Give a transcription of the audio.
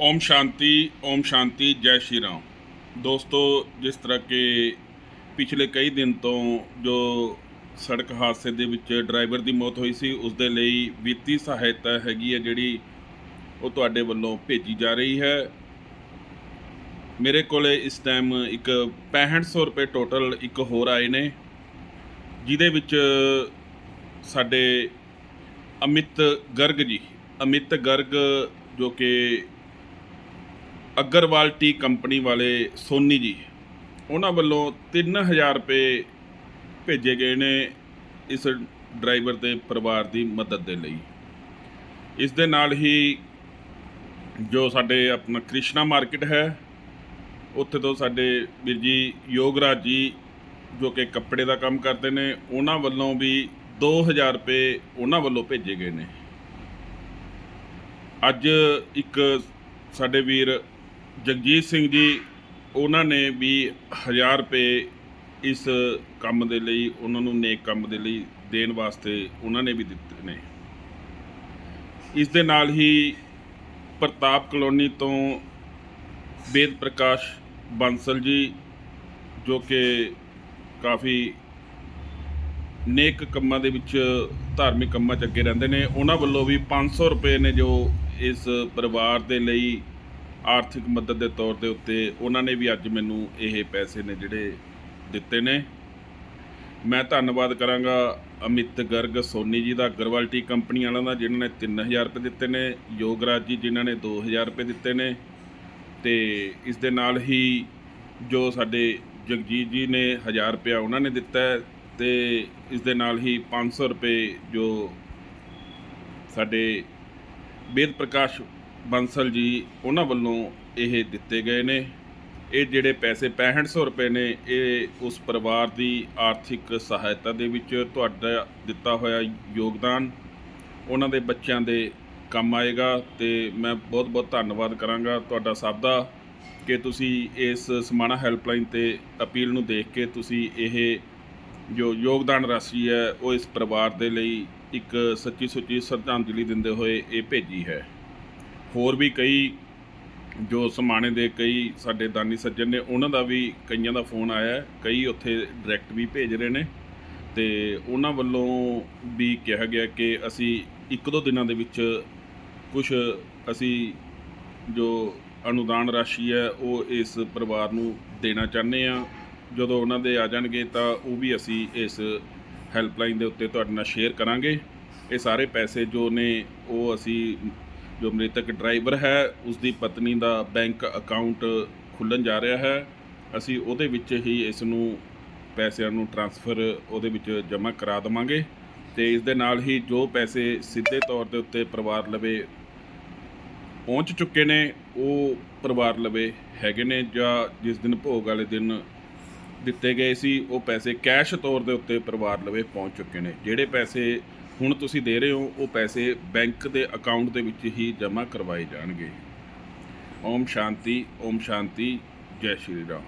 ਓਮ ਸ਼ਾਂਤੀ ਓਮ ਸ਼ਾਂਤੀ, ਜੈ ਸ਼੍ਰੀ ਰਾਮ। ਦੋਸਤੋ, ਜਿਸ ਤਰ੍ਹਾਂ ਕਿ ਪਿਛਲੇ ਕਈ ਦਿਨ ਤੋਂ ਜੋ ਸੜਕ ਹਾਦਸੇ ਦੇ ਵਿੱਚ ਡਰਾਈਵਰ ਦੀ ਮੌਤ ਹੋਈ ਸੀ, ਉਸ ਦੇ ਲਈ ਵਿੱਤੀ ਸਹਾਇਤਾ ਹੈਗੀ ਹੈ, ਜਿਹੜੀ ਉਹ ਤੁਹਾਡੇ ਵੱਲੋਂ ਭੇਜੀ ਜਾ ਰਹੀ ਹੈ। ਮੇਰੇ ਕੋਲੇ ਇਸ ਟਾਈਮ ਇੱਕ 6500 ਰੁਪਏ ਟੋਟਲ ਇੱਕ ਹੋਰ ਆਏ ਨੇ, ਜਿਹਦੇ ਵਿੱਚ ਸਾਡੇ ਅਮਿਤ ਗਰਗ ਜੀ, ਅਮਿਤ ਗਰਗ ਜੋ ਕਿ ਅਗਰਵਾਲ ਟੀ ਕੰਪਨੀ ਵਾਲੇ ਸੋਨੀ ਜੀ, ਉਹਨਾਂ ਵੱਲੋਂ 3000 ਰੁਪਏ ਭੇਜੇ ਗਏ ਨੇ ਇਸ ਡਰਾਈਵਰ ਦੇ ਪਰਿਵਾਰ ਦੀ ਮਦਦ ਦੇ ਲਈ। ਇਸ ਦੇ ਨਾਲ ਹੀ ਜੋ ਸਾਡੇ ਆਪਣਾ ਕ੍ਰਿਸ਼ਨਾ ਮਾਰਕੀਟ ਹੈ, ਉੱਥੇ ਤੋਂ ਸਾਡੇ ਵੀਰ ਜੀ ਯੋਗਰਾਜ ਜੀ ਜੋ ਕਿ ਕੱਪੜੇ ਦਾ ਕੰਮ ਕਰਦੇ ਨੇ, ਉਹਨਾਂ ਵੱਲੋਂ ਵੀ 2000 ਰੁਪਏ ਉਹਨਾਂ ਵੱਲੋਂ ਭੇਜੇ ਗਏ ਨੇ। ਅੱਜ ਇੱਕ ਸਾਡੇ ਵੀਰ ਜਗਜੀਤ ਸਿੰਘ ਜੀ, ਉਹਨਾਂ ਨੇ ਵੀ 1000 ਰੁਪਏ ਇਸ ਕੰਮ ਦੇ ਲਈ, ਉਹਨਾਂ ਨੂੰ ਨੇਕ ਕੰਮ ਦੇ ਲਈ ਦੇਣ ਵਾਸਤੇ ਉਹਨਾਂ ਨੇ ਵੀ ਦਿੱਤੇ ਨੇ। ਇਸ ਦੇ ਨਾਲ ਹੀ ਪ੍ਰਤਾਪ ਕਲੋਨੀ ਤੋਂ ਵੇਦ ਪ੍ਰਕਾਸ਼ ਬਾਂਸਲ ਜੀ, ਜੋ ਕਿ ਕਾਫੀ ਨੇਕ ਕੰਮਾਂ ਦੇ ਵਿੱਚ, ਧਾਰਮਿਕ ਕੰਮਾਂ 'ਚ ਅੱਗੇ ਰਹਿੰਦੇ ਨੇ, ਉਹਨਾਂ ਵੱਲੋਂ ਵੀ 500 ਰੁਪਏ ਨੇ ਜੋ ਇਸ ਪਰਿਵਾਰ ਦੇ ਲਈ ਆਰਥਿਕ ਮਦਦ ਦੇ ਤੌਰ ਦੇ ਉੱਤੇ ਉਹਨਾਂ ਨੇ ਵੀ ਅੱਜ ਮੈਨੂੰ ਇਹ ਪੈਸੇ ਨੇ ਜਿਹੜੇ ਦਿੱਤੇ ਨੇ। ਮੈਂ ਧੰਨਵਾਦ ਕਰਾਂਗਾ ਅਮਿਤ ਗਰਗ, ਸੋਨੀ ਜੀ ਦਾ ਅਗਰਵਾਲਟੀ ਕੰਪਨੀ ਵਾਲਿਆਂ ਦਾ, ਜਿਨ੍ਹਾਂ ਨੇ 3000 ਰੁਪਏ ਦਿੱਤੇ ਨੇ, ਯੋਗਰਾਜ ਜੀ ਜਿਨ੍ਹਾਂ ਨੇ 2000 ਰੁਪਏ ਦਿੱਤੇ ਨੇ ਤੇ ਇਸ ਦੇ ਨਾਲ ਹੀ ਜੋ ਸਾਡੇ ਜਗਜੀਤ ਜੀ ਨੇ 1000 ਰੁਪਇਆ ਉਹਨਾਂ ਨੇ ਦਿੱਤਾ ਹੈ ਤੇ ਇਸ ਦੇ ਨਾਲ ਹੀ 500 ਰੁਪਏ ਜੋ ਸਾਡੇ ਵੇਦ ਪ੍ਰਕਾਸ਼ ਬੰਸਲ ਜੀ, ਉਹਨਾਂ ਵੱਲੋਂ ਇਹ ਦਿੱਤੇ ਗਏ ਨੇ। ਇਹ ਜਿਹੜੇ ਪੈਸੇ 6500 ਰੁਪਏ ਨੇ, ਇਹ ਉਸ ਪਰਿਵਾਰ ਦੀ ਆਰਥਿਕ ਸਹਾਇਤਾ ਦੇ ਵਿੱਚ ਤੁਹਾਡਾ ਦਿੱਤਾ ਹੋਇਆ ਯੋਗਦਾਨ। ਉਹਨਾਂ ਦੇ ਬੱਚਿਆਂ ਦੇ ਕੰਮ ਆਏਗਾ ਤੇ ਮੈਂ ਬਹੁਤ ਬਹੁਤ ਧੰਨਵਾਦ ਕਰਾਂਗਾ। ਤੁਹਾਡਾ ਸਭ ਦਾ ਕਿ ਤੁਸੀਂ ਇਸ ਸਮਾਣਾ ਹੈਲਪਲਾਈਨ ਤੇ ਅਪੀਲ ਨੂੰ ਦੇਖ ਕੇ ਤੁਸੀਂ ਇਹ ਜੋ ਯੋਗਦਾਨ ਰਾਸ਼ੀ ਹੈ, ਉਹ ਇਸ ਪਰਿਵਾਰ ਦੇ ਲਈ ਇੱਕ ਸੱਚੀ ਸੁੱਚੀ ਸ਼ਰਧਾਂਜਲੀ ਦਿੰਦੇ ਹੋਏ ਇਹ ਭੇਜੀ ਹੈ। ਹੋਰ ਵੀ ਕਈ ਜੋ ਸਮਾਣੇ ਦੇ ਕਈ ਸਾਡੇ ਦਾਨੀ ਸੱਜਣ ਨੇ, ਉਹਨਾਂ ਦਾ ਵੀ ਕਈਆਂ ਦਾ ਫੋਨ ਆਇਆ ਕਈ ਉੱਥੇ ਡਾਇਰੈਕਟ ਵੀ ਭੇਜ ਰਹੇ ਨੇ ਤੇ ਉਹਨਾਂ ਵੱਲੋਂ ਵੀ ਕਿਹਾ ਗਿਆ ਕਿ ਅਸੀਂ ਇੱਕ ਦੋ ਦਿਨਾਂ ਦੇ ਵਿੱਚ ਕੁਝ ਅਸੀਂ ਜੋ ਅਨੁਦਾਨ ਰਾਸ਼ੀ ਹੈ, ਉਹ ਇਸ ਪਰਿਵਾਰ ਨੂੰ ਦੇਣਾ ਚਾਹੁੰਦੇ ਆ ਜਦੋਂ ਉਹਨਾਂ ਦੇ ਆ ਜਾਣਗੇ ਤਾਂ ਉਹ ਵੀ ਅਸੀਂ ਇਸ ਹੈਲਪਲਾਈਨ ਦੇ ਉੱਤੇ ਤੁਹਾਡੇ ਨਾਲ ਸ਼ੇਅਰ ਕਰਾਂਗੇ। ਇਹ ਸਾਰੇ ਪੈਸੇ ਜੋ ਨੇ, ਉਹ ਅਸੀਂ ਜੋ ਮ੍ਰਿਤਕ ਡਰਾਈਵਰ ਹੈ ਉਸ ਦੀ ਪਤਨੀ ਦਾ ਬੈਂਕ ਅਕਾਊਂਟ ਖੁੱਲਣ ਜਾ ਰਿਹਾ ਹੈ। ਅਸੀਂ ਉਹਦੇ ਵਿੱਚ ਹੀ ਇਸ ਨੂੰ ਪੈਸਿਆਂ ਨੂੰ ਟ੍ਰਾਂਸਫਰ ਉਹਦੇ ਵਿੱਚ ਜਮ੍ਹਾਂ ਕਰਾ ਦੇਵਾਂਗੇ ਤੇ ਇਸ ਦੇ ਨਾਲ ਹੀ ਜੋ ਪੈਸੇ ਸਿੱਧੇ ਤੌਰ ਦੇ ਉੱਤੇ ਪਰਿਵਾਰ ਲਵੇ ਪਹੁੰਚ ਚੁੱਕੇ ਨੇ, ਉਹ ਪਰਿਵਾਰ ਲਵੇ ਹੈਗੇ ਨੇ ਜਾਂ ਜਿਸ ਦਿਨ ਭੋਗ ਵਾਲੇ ਦਿਨ ਦਿੱਤੇ ਗਏ ਸੀ, ਉਹ ਪੈਸੇ ਕੈਸ਼ ਤੌਰ ਦੇ ਉੱਤੇ ਪਰਿਵਾਰ ਲਵੇ ਪਹੁੰਚ ਚੁੱਕੇ ਨੇ। ਜਿਹੜੇ ਪੈਸੇ ਹੁਣ ਤੁਸੀਂ ਦੇ ਰਹੇ ਹੋ, ਉਹ ਪੈਸੇ ਬੈਂਕ ਦੇ ਅਕਾਊਂਟ ਦੇ ਵਿੱਚ ਹੀ ਜਮ੍ਹਾਂ ਕਰਵਾਏ ਜਾਣਗੇ। ਓਮ ਸ਼ਾਂਤੀ ਓਮ ਸ਼ਾਂਤੀ, ਜੈ ਸ਼੍ਰੀ ਰਾਮ।